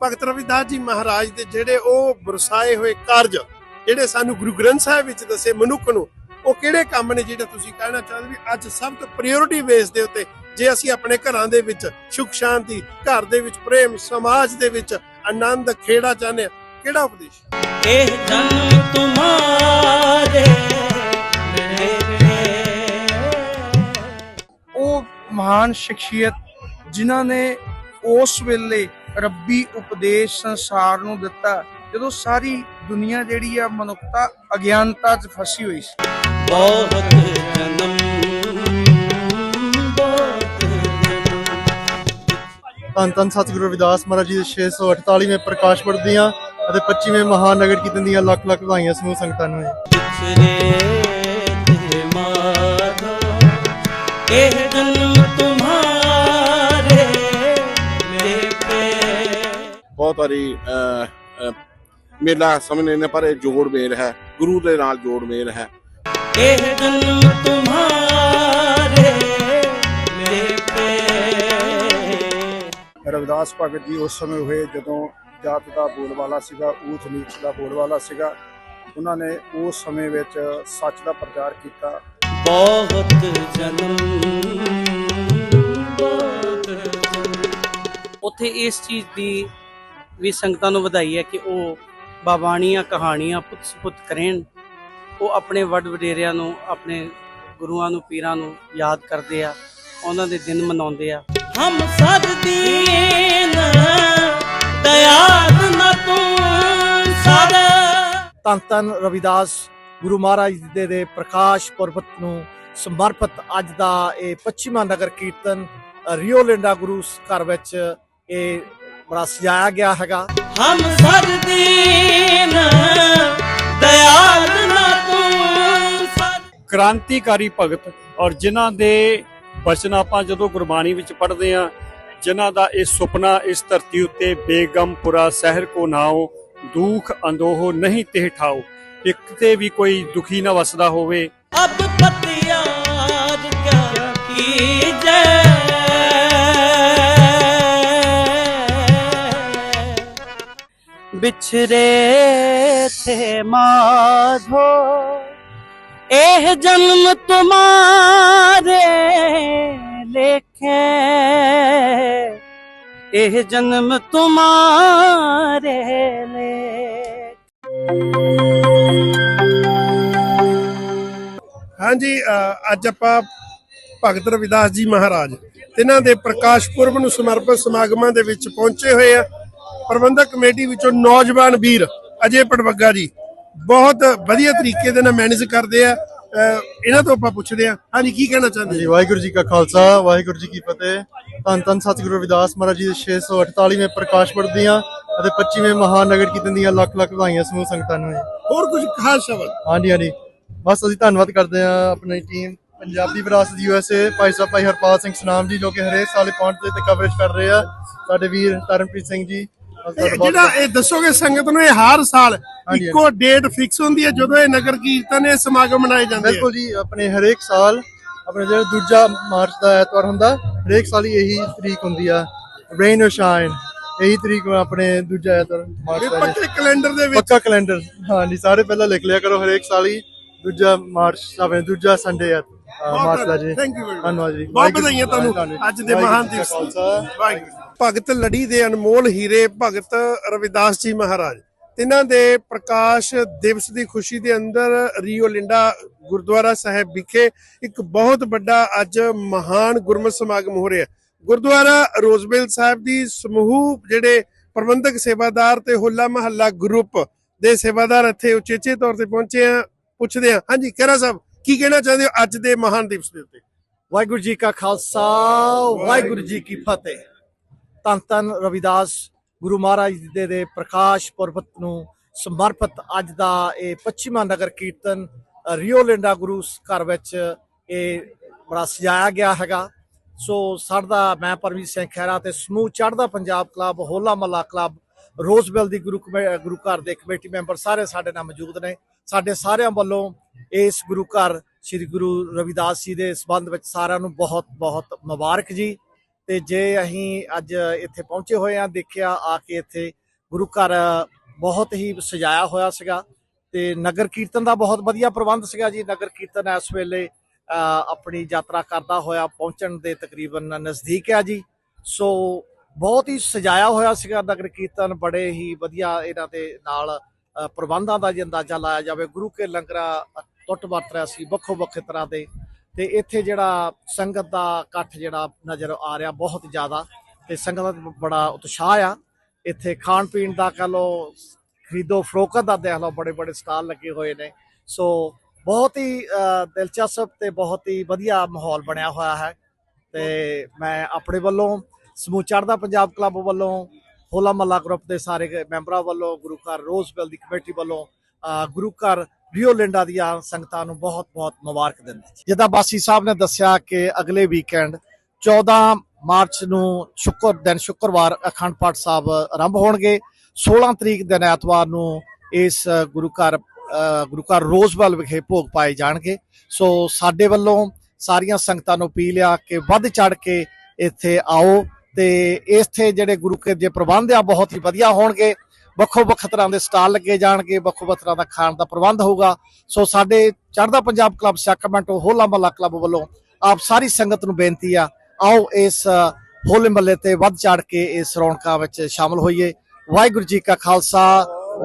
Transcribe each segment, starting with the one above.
ਭਗਤ ਰਵਿਦਾਸ ਜੀ ਮਹਾਰਾਜ ਦੇ ਜਿਹੜੇ ਉਹ ਬਰਸਾਏ ਹੋਏ ਕਾਰਜ, ਜਿਹੜੇ ਸਾਨੂੰ ਗੁਰੂ ਗ੍ਰੰਥ ਸਾਹਿਬ ਵਿੱਚ ਦੱਸੇ ਮਨੁੱਖ ਨੂੰ, ਉਹ ਕਿਹੜੇ ਕੰਮ ਨੇ ਜਿਹੜੇ ਤੁਸੀਂ ਕਹਿਣਾ ਚਾਹੁੰਦੇ ਵੀ ਅੱਜ ਸਭ ਤੋਂ ਪ੍ਰਾਇੋਰਟੀ ਬੇਸ ਦੇ ਉੱਤੇ ਜੇ ਅਸੀਂ ਆਪਣੇ ਘਰਾਂ ਦੇ ਵਿੱਚ ਸੁਖ ਸ਼ਾਂਤੀ ਘਰ ਦੇ ਵਿੱਚ ਪ੍ਰੇਮ, ਸਮਾਜ ਦੇ ਵਿੱਚ ਆਨੰਦ ਖੇੜਾ ਚਾਹੁੰਦੇ ਹਾਂ ਕਿਹੜਾ ਉਪਦੇਸ਼? ਇਹ ਜਨਮ ਤੁਮਾਰੇ ਉਹ ਮਹਾਨ ਸ਼ਖਸੀਅਤ ਜਿਨ੍ਹਾਂ ਨੇ ਉਸ ਵੇਲੇ ਰੱਬੀ ਉਪਦੇਸ਼ ਸੰਸਾਰ ਨੂੰ ਦਿੱਤਾ ਜਦੋਂ ਸਾਰੀ ਦੁਨੀਆ ਜਿਹੜੀ ਆ ਮਨੁੱਖਤਾ ਅਗਿਆਨਤਾ 'ਚ ਫਸੀ ਹੋਈ ਸੀ। ਬਹੁਤ ਜਨਮ ਬਹੁਤ ਜਨਮ। ਧੰਨ ਧੰਨ ਸਤਿਗੁਰੂ ਰਵਿਦਾਸ ਮਹਾਰਾਜ ਜੀ ਦੇ 648ਵੇਂ ਪ੍ਰਕਾਸ਼ ਪੁਰਬ ਦੀਆਂ ਅਤੇ 25ਵੇਂ ਮਹਾਨਗਰ ਕੀਰਤਨ ਦੀਆਂ ਲੱਖ ਲੱਖ ਵਧਾਈਆਂ ਸਮੂਹ ਸੰਗਤਾਂ ਨੂੰ ਬਹੁਤ ਵਾਰੀ ਮੇਲਾ ਸਮਝਨੇ ਨੇ ਪਰ ਇਹ ਜੋੜ ਮੇਲ ਹੈ। ਗੁਰੂ ਦੇ ਨਾਲ ਜੋੜ ਮੇਲ ਹੈ। ਇਹ ਜਨਮ ਤੁਮਾਰੇ ਮੇਰੇ ਪੇ ਰਵਿਦਾਸ ਭਗਤ ਜੀ ਉਸ ਸਮੇਂ ਹੋਏ ਜਦੋਂ ਜਾਤ ਦਾ ਬੋਲਬਾਲਾ ਸੀਗਾ ਊਚ ਨੀਚ ਦਾ ਬੋਲਬਾਲਾ ਸੀਗਾ। ਉਹਨਾਂ ਨੇ ਉਸ ਸਮੇਂ ਵਿੱਚ ਸੱਚ ਦਾ ਪ੍ਰਚਾਰ ਕੀਤਾ। ਬਹੁਤ ਜਨਮ ਬਹੁਤ ਜਨਮ। ਉੱਥੇ ਇਸ ਚੀਜ਼ ਦੀ ਵੀ ਸੰਗਤਾਂ ਨੂੰ ਵਧਾਈ ਹੈ ਕਿ ਉਹ ਬਾਬਾਣੀਆਂ ਕਹਾਣੀਆਂ ਪੁੱਤ ਸੁਪੁੱਤ ਕਰੇਨ ਉਹ ਆਪਣੇ ਵੱਡ ਵਡੇਰਿਆਂ ਨੂੰ ਆਪਣੇ ਗੁਰੂਆਂ ਨੂੰ ਪੀਰਾਂ ਨੂੰ ਯਾਦ ਕਰਦੇ ਆ। ਉਹਨਾਂ ਦੇ ਦਿਨ ਮਨਾਉਂਦੇ ਆ। ਹਮ ਸਦ ਦੀਨ ਧੰਨ ਧੰਨ ਰਵਿਦਾਸ ਗੁਰੂ ਮਹਾਰਾਜ ਜੀ ਦੇ- ਦੇ ਪ੍ਰਕਾਸ਼ ਪੁਰਬ ਨੂੰ ਸਮਰਪਿਤ ਅੱਜ ਦਾ ਇਹ 25ਵਾਂ ਨਗਰ ਕੀਰਤਨ ਰਿਓ ਲਿੰਡਾ ਗੁਰੂ ਘਰ ਵਿੱਚ ਇਹ ਬੜਾ ਸਜਾਇਆ ਗਿਆ ਹੈਗਾ। ਹਮ ਸਦ ਦੀਨ ਦਇਆਲ ਨ ਤੂੰ ਕ੍ਰਾਂਤੀਕਾਰੀ ਭਗਤ ਔਰ ਜਿਨ੍ਹਾਂ ਦੇ ਬਚਨ ਆਪਾਂ ਜਦੋਂ ਗੁਰਬਾਣੀ ਵਿੱਚ ਪੜ੍ਹਦੇ ਆ ਜਿਨ੍ਹਾਂ ਦਾ ਇਹ ਸੁਪਨਾ ਇਸ ਧਰਤੀ ਉੱਤੇ ਬੇਗਮਪੁਰਾ ਸ਼ਹਿਰ ਕੋ ਨਾਓ ਦੁਖ ਅੰਦੋਹ ਨਹੀਂ ਤੇ ਹਟਾਓ ਇੱਕ ਤੇ ਵੀ ਕੋਈ ਦੁਖੀ ਨਾ ਵਸਦਾ ਹੋਵੇ। ਅਬ ਪਤਿਆਜ ਕਿਆ ਕੀਜੈ ਵਿਛਰੇ ਤੇ ਮਾਧੋ, ਇਹ ਜਨਮ ਤੁਮਾਰੇ ਲੇਖੇ। ਇਹ ਜਨਮ ਤੁਮਾਰੇ ਨੇ। ਹਾਂਜੀ ਅੱਜ ਆਪਾਂ ਭਗਤ ਰਵਿਦਾਸ ਜੀ ਮਹਾਰਾਜ ਇਹਨਾਂ ਦੇ ਪ੍ਰਕਾਸ਼ ਪੁਰਬ ਨੂੰ ਸਮਰਪਿਤ ਸਮਾਗਮਾਂ ਦੇ ਵਿੱਚ ਪਹੁੰਚੇ ਹੋਏ ਆ। ਪ੍ਰਬੰਧਕ ਕਮੇਟੀ ਵਿੱਚੋਂ ਨੌਜਵਾਨ ਵੀਰ ਅਜੇ ਪਟਵੱਗਾ ਜੀ ਬਹੁਤ ਵਧੀਆ ਤਰੀਕੇ ਦੇ ਨਾਲ ਮੈਨੇਜ ਕਰਦੇ ਆ। ਇਹਨਾਂ ਤੋਂ ਆਪਾਂ ਪੁੱਛਦੇ ਆ ਹਾਂਜੀ ਕੀ ਕਹਿਣਾ ਚਾਹੁੰਦੇ ਜੀ? ਵਾਹਿਗੁਰੂ ਜੀ ਕਾ ਖਾਲਸਾ ਵਾਹਿਗੁਰੂ ਜੀ ਕੀ ਫਤਿਹ। ਧੰਨ ਧੰਨ ਸਤਿਗੁਰੂ ਰਵਿਦਾਸ ਮਹਾਰਾਜ ਜੀ ਦੇ 648ਵੇਂ ਪ੍ਰਕਾਸ਼ ਪੁਰਬ ਦੀਆਂ ਅਤੇ 25ਵੇਂ ਮਹਾਨਗਰ ਕੀਰਤਨ ਦੀਆਂ ਲੱਖ ਲੱਖ ਵਧਾਈਆਂ ਸਮੂਹ ਸੰਗਤਾਂ ਨੂੰ ਹੋਰ ਕੁਝ ਖਾਸ ਸ਼ਬਦ? ਹਾਂਜੀ ਹਾਂਜੀ। ਬਸ ਅਸੀਂ ਧੰਨਵਾਦ ਕਰਦੇ ਹਾਂ ਆਪਣੀ ਟੀਮ ਪੰਜਾਬੀ ਵਿਰਾਸਤ ਯੂਐਸਏ ਭਾਈ ਸਾਹਿਬ ਭਾਈ ਹਰਪਾਲ ਸਿੰਘ ਸਨਾਮ ਜੀ ਜੋ ਕਿ ਹਰੇਕ ਸਾਲ ਦੇ ਤੇ ਕਵਰੇਜ ਕਰ ਰਹੇ ਆ। ਸਾਡੇ ਵੀਰ ਤਰਨਪ੍ਰੀਤ ਸਿੰਘ ਜੀ ਇਹ ਜਿਹੜਾ ਇਹ ਦੱਸੋਗੇ ਸੰਗਤ ਨੂੰ ਇਹ ਹਰ ਸਾਲ ਹਾਂਜੀ। ਇੱਕੋ ਡੇਟ ਫਿਕਸ ਹੁੰਦੀ ਹੈ ਜਦੋਂ ਇਹ ਨਗਰ ਕੀਰਤਨ ਇਹ ਸਮਾਗਮ ਮਨਾਏ ਜਾਂਦੇ ਆ। ਬਿਲਕੁਲ ਜੀ ਆਪਣੇ ਹਰੇਕ ਸਾਲ ਆਪਣੇ ਜਿਹੜਾ ਦੂਜਾ ਮਾਰਚ ਦਾ ਐਤਵਾਰ ਹੁੰਦਾ ਹਰੇਕ ਸਾਲ ਹੀ ਇਹੀ ਤਰੀਕ ਹੁੰਦੀ ਆ। ਰੇਨ অর ਸ਼ਾਈਨ ਇਹੀ ਤਰੀਕ ਆਪਣੇ ਦੂਜਾ ਐਤਵਾਰ ਮਾਰਚ ਇਹ ਦਾ ਜੀ। ਪੱਕੇ ਕੈਲੰਡਰ ਦੇ ਵਿੱਚ। ਪੱਕਾ ਕੈਲੰਡਰ ਹਾਂਜੀ ਸਾਰੇ ਪਹਿਲਾਂ ਲਿਖ ਲਿਆ ਕਰੋ ਹਰੇਕ ਸਾਲ ਹੀ ਦੂਜਾ ਮਾਰਚ ਆਪਣੇ ਦੂਜਾ ਸੰਡੇ ਆ ਮਾਰਚ ਦਾ ਜੀ। ਧੰਨਵਾਦ ਜੀ। ਬਹੁਤ ਵਧਾਈਆਂ ਤੁਹਾਨੂੰ ਅੱਜ ਦੇ ਮਹਾਨ ਦਿਵਸ। ਭਗਤ ਲੜੀ ਦੇ ਅਨਮੋਲ ਹੀਰੇ ਭਗਤ ਰਵਿਦਾਸ ਜੀ ਮਹਾਰਾਜ। ਇਹਨਾਂ ਦੇ ਪ੍ਰਕਾਸ਼ ਦਿਵਸ ਦੀ ਖੁਸ਼ੀ ਦੇ ਅੰਦਰ ਰੀਓ ਲਿੰਡਾ ਗੁਰਦੁਆਰਾ ਸਾਹਿਬ ਵਿਖੇ ਇੱਕ ਬਹੁਤ ਵੱਡਾ ਅੱਜ ਮਹਾਨ ਗੁਰਮਤਿ ਸਮਾਗਮ ਹੋ ਰਿਹਾ ਗੁਰਦੁਆਰਾ ਰੋਜ਼ਬੇਲ ਸਾਹਿਬ ਦੀ ਸਮੂਹ ਜਿਹੜੇ ਪ੍ਰਬੰਧਕ ਸੇਵਾਦਾਰ ਤੇ ਹੋਲਾ ਮਹੱਲਾ ਗਰੁੱਪ ਦੇ ਸੇਵਾਦਾਰ ਇੱਥੇ ਉਚੇਚੇ ਤੌਰ ਤੇ ਪਹੁੰਚੇ ਆ, ਪੁੱਛਦੇ ਆ। ਹਾਂਜੀ ਕਰਾ ਸਾਹਿਬ, ਕੀ ਕਹਿਣਾ ਚਾਹੁੰਦੇ ਹੋ ਅੱਜ ਦੇ ਮਹਾਨ ਦਿਵਸ ਦੇ ਉੱਤੇ? ਵਾਹਿਗੁਰੂ ਜੀ ਕਾ ਖਾਲਸਾ, ਵਾਹਿਗੁਰੂ ਜੀ ਕੀ ਫਤਿਹ। ਧੰਨ ਧੰਨ ਰਵਿਦਾਸ ਗੁਰੂ ਮਹਾਰਾਜ ਦੇ- ਦੇ ਪ੍ਰਕਾਸ਼ ਪੁਰਬਤ ਨੂੰ ਸਮਰਪਿਤ ਅੱਜ ਦਾ ਇਹ 25ਵਾਂ ਨਗਰ ਕੀਰਤਨ ਅ, ਰਿਓ ਲਿੰਡਾ ਗੁਰੂ ਘਰ ਵਿੱਚ ਇਹ ਬੜਾ ਸਜਾਇਆ ਗਿਆ ਹੈਗਾ। ਸੋ ਸਾਡਾ ਮੈਂ ਪਰਮਜੀਤ ਸਿੰਘ ਖਹਿਰਾ ਤੇ ਸਮੂਹ ਚੜ੍ਹਦਾ ਪੰਜਾਬ ਕਲੱਬ ਹੋਲਾ ਮਹੱਲਾ ਕਲੱਬ ਰੋਜ਼ਵੈਲ ਦੀ ਗੁਰੂ ਕਮੇ- ਗੁਰੂ ਘਰ ਦੇ ਕਮੇਟੀ ਮੈਂਬਰ ਸਾਰੇ ਸਾਡੇ ਨਾਲ ਮੌਜੂਦ ਨੇ। ਸਾਡੇ ਸਾਰਿਆਂ ਵੱਲੋਂ ਇਸ ਗੁਰੂ ਘਰ ਸ੍ਰੀ ਗੁਰੂ ਰਵਿਦਾਸ ਜੀ ਦੇ ਸਬੰਧ ਵਿੱਚ ਸਾਰਿਆਂ ਨੂੰ ਬਹੁਤ ਬਹੁਤ ਮੁਬਾਰਕ ਜੀ। ਤੇ ਜੇ ਅਸੀਂ ਅੱਜ ਇੱਥੇ ਪਹੁੰਚੇ ਹੋਏ ਆ ਦੇਖਿਆ ਆ ਕੇ ਇੱਥੇ ਗੁਰੂ ਘਰ ਬਹੁਤ ਹੀ ਸਜਾਇਆ ਹੋਇਆ ਸੀਗਾ ਤੇ ਨਗਰ ਕੀਰਤਨ ਦਾ ਬਹੁਤ ਵਧੀਆ ਪ੍ਰਬੰਧ ਸੀਗਾ ਜੀ। ਨਗਰ ਕੀਰਤਨ ਇਸ ਵੇਲੇ ਆਪਣੀ ਯਾਤਰਾ ਕਰਦਾ ਹੋਇਆ, ਪਹੁੰਚਣ ਦੇ ਤਕਰੀਬਨ ਨਜ਼ਦੀਕ ਹੈ ਜੀ। ਸੋ ਬਹੁਤ ਹੀ ਸਜਾਇਆ ਹੋਇਆ ਸੀਗਾ ਨਗਰ ਕੀਰਤਨ, ਬੜੇ ਹੀ ਵਧੀਆ ਇਹਨਾਂ ਦੇ ਨਾਲ ਪ੍ਰਬੰਧਾਂ ਦਾ ਜੇ ਅੰਦਾਜ਼ਾ ਲਾਇਆ ਜਾਵੇ। ਗੁਰੂ ਕੇ ਲੰਗਰਾਂ ਟੁੱਟ ਵਰਤ ਰਿਹਾ ਸੀ, ਵੱਖੋ ਵੱਖਰੇ ਤਰ੍ਹਾਂ ਦੇ ਤੇ ਇੱਥੇ ਜਿਹੜਾ ਸੰਗਤ ਦਾ ਇਕੱਠ ਜਿਹੜਾ ਨਜ਼ਰ ਆ ਰਿਹਾ ਬਹੁਤ ਜ਼ਿਆਦਾ, ਤੇ ਸੰਗਤ ਦਾ ਬੜਾ ਉਤਸ਼ਾਹ ਆ। ਇੱਥੇ ਖਾਣ ਪੀਣ ਦਾ ਕਹ ਲੋ ਖਰੀਦੋ ਫਰੋਖਤ ਦਾ ਦੇਖ ਲਓ, ਬੜੇ ਬੜੇ ਸਟਾਲ ਲੱਗੇ ਹੋਏ ਨੇ। ਸੋ ਬਹੁਤ ਹੀ ਦਿਲਚਸਪ ਤੇ ਬਹੁਤ ਹੀ ਵਧੀਆ ਮਾਹੌਲ ਬਣਿਆ ਹੋਇਆ ਹੈ। ਤੇ ਮੈਂ ਆਪਣੇ ਵੱਲੋਂ, ਸਮੂਹ ਚੜ੍ਹਦਾ ਪੰਜਾਬ ਕਲੱਬ ਵੱਲੋਂ, ਹੋਲਾ ਮਹੱਲਾ ਗਰੁੱਪ ਦੇ ਸਾਰੇ ਮੈਂਬਰਾਂ ਵੱਲੋਂ, ਗੁਰੂ ਘਰ ਰੋਜ਼ ਰੋਜ਼ਵੈਲ ਦੀ ਕਮੇਟੀ ਵੱਲੋਂ ਗੁਰੂ ਘਰ ਰੀਓ ਲਿੰਡਾ ਦੀਆਂ ਸੰਗਤਾਂ ਨੂੰ ਬਹੁਤ ਬਹੁਤ ਮੁਬਾਰਕ ਦਿੰਦੇ ਜਿੱਦਾਂ ਬਾਸੀ ਸਾਹਿਬ ਨੇ ਦੱਸਿਆ ਕਿ ਅਗਲੇ ਵੀਕਐਂਡ 14 ਮਾਰਚ ਨੂੰ ਸ਼ੁੱਕਰ, ਦਿਨ ਸ਼ੁੱਕਰਵਾਰ ਅਖੰਡ ਪਾਠ ਸਾਹਿਬ ਆਰੰਭ ਹੋਣਗੇ। 16 ਤਰੀਕ ਦਿਨ ਐਤਵਾਰ ਨੂੰ ਇਸ ਗੁਰੂ ਘਰ ਗੁਰੂ ਘਰ ਰੋਜ਼ਵੈਲ ਵਿਖੇ ਭੋਗ ਪਾਏ ਜਾਣਗੇ। ਸੋ ਸਾਡੇ ਵੱਲੋਂ ਸਾਰੀਆਂ ਸੰਗਤਾਂ ਨੂੰ ਅਪੀਲ ਆ ਕਿ ਵੱਧ ਚੜ ਕੇ ਇੱਥੇ ਆਓ ਤੇ ਇੱਥੇ ਜਿਹੜੇ ਗੁਰੂ ਕੇ ਦੇ ਪ੍ਰਬੰਧ ਆ, ਬਹੁਤ ਹੀ ਵਧੀਆ ਹੋਣਗੇ। ਵੱਖੋ ਵੱਖ ਤਰ੍ਹਾਂ ਦੇ ਸਟਾਲ ਲੱਗੇ ਜਾਣਗੇ ਵੱਖੋ ਵੱਖ ਤਰ੍ਹਾਂ ਦਾ ਖਾਣ ਦਾ ਪ੍ਰਬੰਧ ਹੋਊਗਾ। ਸੋ ਸਾਡੇ ਚੜ੍ਹਦਾ Punjab club Sacramento Hola Mohalla club ਵੱਲੋਂ ਆਪ ਸਾਰੀ ਸੰਗਤ ਨੂੰ ਬੇਨਤੀ ਆ ਆਓ ਇਸ ਹੋਲੇ ਮਹੱਲੇ ਤੇ ਵੱਧ ਚੜ ਕੇ ਇਸ ਰੌਣਕਾਂ ਵਿੱਚ ਸ਼ਾਮਲ ਹੋਈਏ। ਵਾਹਿਗੁਰੂ ਜੀ ਕਾ ਖਾਲਸਾ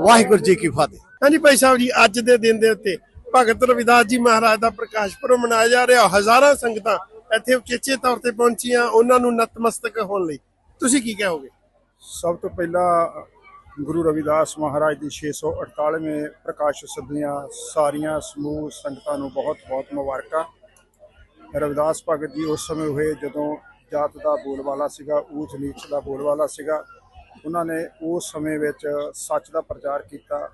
ਵਾਹਿਗੁਰੂ ਜੀ ਕੀ ਫਤਿਹ। ਹਾਂਜੀ ਭਾਈ ਸਾਹਿਬ ਜੀ ਅੱਜ ਦੇ ਦਿਨ ਦੇ ਉੱਤੇ ਭਗਤ ਰਵਿਦਾਸ ਜੀ ਮਹਾਰਾਜ ਦਾ ਪ੍ਰਕਾਸ਼ ਪੁਰਬ ਮਨਾਇਆ ਜਾ ਰਿਹਾ। ਹਜ਼ਾਰਾਂ ਸੰਗਤਾਂ ਇੱਥੇ ਉਚੇਚੇ ਤੌਰ ਤੇ ਪਹੁੰਚੀਆਂ ਉਹਨਾਂ ਨੂੰ ਨਤਮਸਤਕ ਹੋਣ ਲਈ। ਤੁਸੀਂ ਕੀ ਕਹੋਗੇ? ਸਭ ਤੋਂ ਪਹਿਲਾਂ ਗੁਰੂ ਰਵਿਦਾਸ ਮਹਾਰਾਜ ਦੀ 648ਵੇਂ ਪ੍ਰਕਾਸ਼ ਉਤਸਵ ਦੀਆਂ ਸਾਰੀਆਂ ਸਮੂਹ ਸੰਗਤਾਂ ਨੂੰ ਬਹੁਤ-ਬਹੁਤ ਮੁਬਾਰਕਾਂ। ਰਵਿਦਾਸ ਭਗਤ ਜੀ ਉਸ ਸਮੇਂ ਹੋਏ ਜਦੋਂ ਜਾਤ ਦਾ ਬੋਲਬਾਲਾ ਸੀਗਾ, ਊਚ ਨੀਚ ਦਾ ਬੋਲਬਾਲਾ ਸੀਗਾ। ਉਹਨਾਂ ਨੇ ਉਸ ਸਮੇਂ ਵਿੱਚ ਸੱਚ ਦਾ ਪ੍ਰਚਾਰ ਕੀਤਾ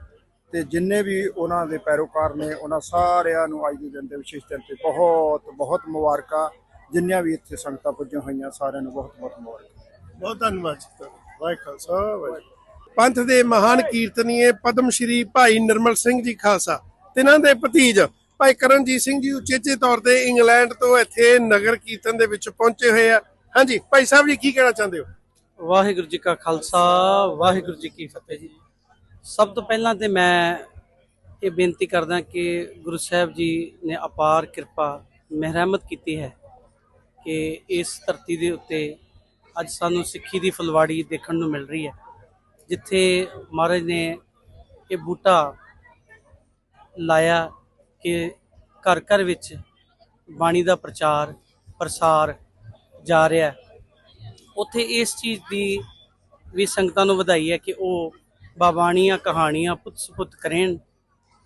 ਤੇ ਜਿੰਨੇ ਵੀ ਉਹਨਾਂ ਦੇ ਪੈਰੋਕਾਰ ਨੇ, ਉਹਨਾਂ ਸਾਰਿਆਂ ਨੂੰ ਅੱਜ ਦੇ ਦਿਨ ਦੇ ਵਿਸ਼ੇਸ਼ ਦਿਨ ਤੇ ਬਹੁਤ ਬਹੁਤ ਮੁਬਾਰਕਾਂ। ਜਿੰਨੀਆਂ ਵੀ ਇੱਥੇ ਸੰਗਤਾਂ ਪੁੱਜੀਆਂ ਹੋਈਆਂ, ਸਾਰਿਆਂ ਨੂੰ ਬਹੁਤ ਬਹੁਤ ਮੁਬਾਰਕਾਂ। ਬਹੁਤ ਧੰਨਵਾਦ ਜੀ ਵਾਹਿਗੁਰੂ ਖਾਲਸਾ, ਵਾਹਿਗੁਰੂ ਪੰਥ ਦੇ ਮਹਾਨ ਕੀਰਤਨੀਏ ਪਦਮ ਸ਼੍ਰੀ ਭਾਈ ਨਿਰਮਲ ਸਿੰਘ ਜੀ ਖਾਲਸਾ ਤੇ ਇਹਨਾਂ ਦੇ ਭਤੀਜ ਭਾਈ ਕਰਨਜੀਤ ਸਿੰਘ ਜੀ ਉਚੇਚੇ ਤੌਰ ਤੇ ਇੰਗਲੈਂਡ ਤੋਂ ਇੱਥੇ ਨਗਰ ਕੀਰਤਨ ਦੇ ਵਿੱਚ ਪਹੁੰਚੇ ਹੋਏ ਆ। ਹਾਂਜੀ ਭਾਈ ਸਾਹਿਬ ਜੀ ਕੀ ਕਹਿਣਾ ਚਾਹੁੰਦੇ ਹੋ? ਵਾਹਿਗੁਰੂ ਜੀ ਕਾ ਖਾਲਸਾ ਵਾਹਿਗੁਰੂ ਜੀ ਕੀ ਫਤਿਹ ਜੀ। ਸਭ ਤੋਂ ਪਹਿਲਾਂ ਤੇ ਮੈਂ ਇਹ ਬੇਨਤੀ ਕਰਦਾ ਕਿ ਗੁਰੂ ਸਾਹਿਬ ਜੀ ਨੇ ਅਪਾਰ ਕਿਰਪਾ ਮਿਹਰਮਤ ਕੀਤੀ ਹੈ ਕਿ ਇਸ ਧਰਤੀ ਦੇ ਉੱਤੇ ਅੱਜ ਸਾਨੂੰ ਸਿੱਖੀ ਦੀ ਫੁਲਵਾੜੀ ਦੇਖਣ ਨੂੰ ਮਿਲ ਰਹੀ ਹੈ। ਜਿੱਥੇ ਮਹਾਰਾਜ ਨੇ ਇਹ ਬੂਟਾ ਲਾਇਆ ਕਿ ਘਰ ਘਰ ਵਿੱਚ ਬਾਣੀ ਦਾ ਪ੍ਰਚਾਰ, ਪ੍ਰਸਾਰ ਜਾ ਰਿਹਾ ਉੱਥੇ ਇਸ ਚੀਜ਼ ਦੀ ਵੀ ਸੰਗਤਾਂ ਨੂੰ ਵਧਾਈ ਹੈ ਕਿ ਉਹ ਬਾਬਾਣੀਆਂ ਕਹਾਣੀਆਂ ਪੁੱਤ ਸੁਪੁੱਤ ਕਰੇਣ।